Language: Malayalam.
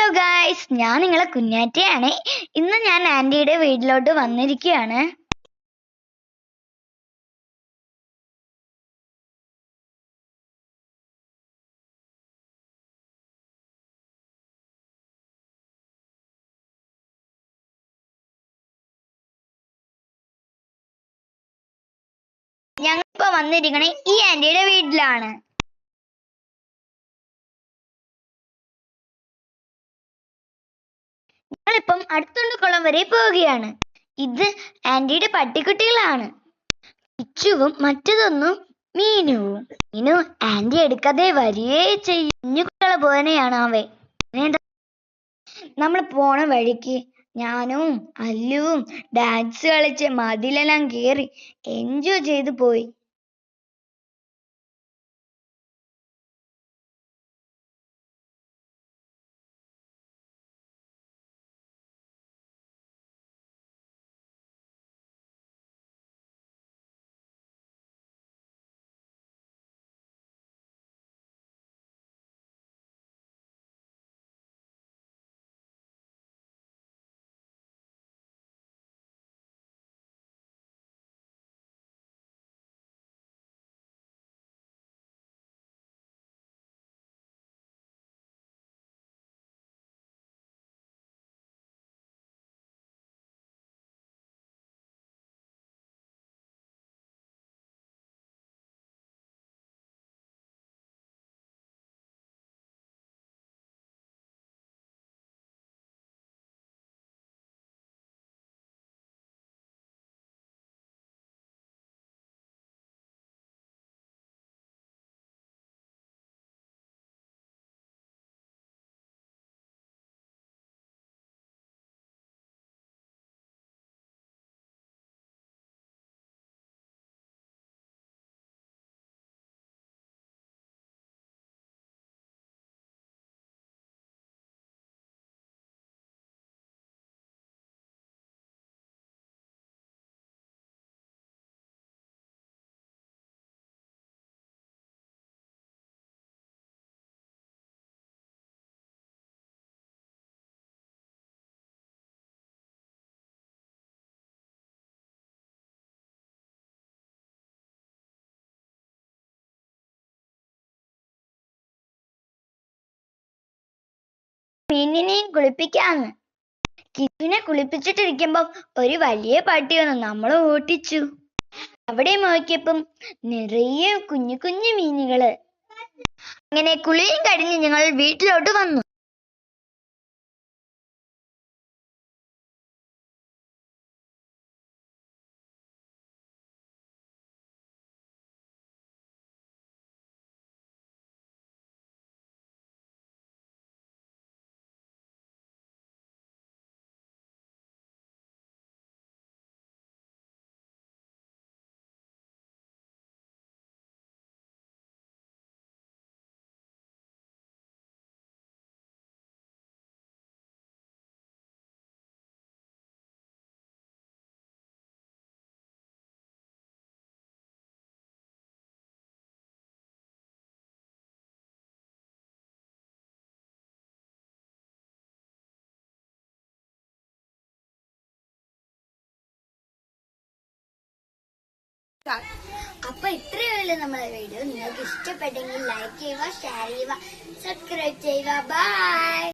ഹലോ ഗായ്സ് ഞാൻ നിങ്ങളെ കുഞ്ഞാറ്റയാണ്. ഇന്ന് ഞാൻ ആന്റിയുടെ വീട്ടിലോട്ട് വന്നിരിക്കുകയാണ്. ഞങ്ങളിപ്പോ വന്നിരിക്കണേ ഈ ആന്റിയുടെ വീട്ടിലാണ്. ഞങ്ങളിപ്പം കുളം വരെ പോവുകയാണ്. ഇത് ആന്റിയുടെ പട്ടിക്കുട്ടികളാണ്. ഇച്ചുവും മറ്റതൊന്നും മീനുവും. മീനു ആന്റി എടുക്കാതെ വരികയേ ചെയ്യും. കുഞ്ഞു കുട്ടികളെ പോലെയാണ് അവൻ. നമ്മൾ പോണ വഴിക്ക് ഞാനും അല്ലുവും ഡാൻസ് കളിച്ച് മതിലെല്ലാം കേറി എൻജോയ് ചെയ്തു പോയി. മീനിനെയും കുളിപ്പിക്കാന്ന്. കിച്ചുവിനെ കുളിപ്പിച്ചിട്ടിരിക്കുമ്പം ഒരു വലിയ പട്ടി വന്നു. നമ്മളെ ഓട്ടിച്ചു. അവിടെ നോക്കിയപ്പം നിറയെ കുഞ്ഞു കുഞ്ഞു മീനുകൾ. അങ്ങനെ കുളിയും കഴിഞ്ഞ് ഞങ്ങൾ വീട്ടിലോട്ട് വന്നു. അപ്പൊ ഇത്രയേ ഉള്ളൂ നമ്മളെ വീഡിയോ നിങ്ങൾക്ക് ഇഷ്ടപ്പെട്ടെങ്കിൽ ലൈക്ക് ചെയ്യുക ഷെയർ ചെയ്യുക സബ്സ്ക്രൈബ് ചെയ്യുക. ബൈ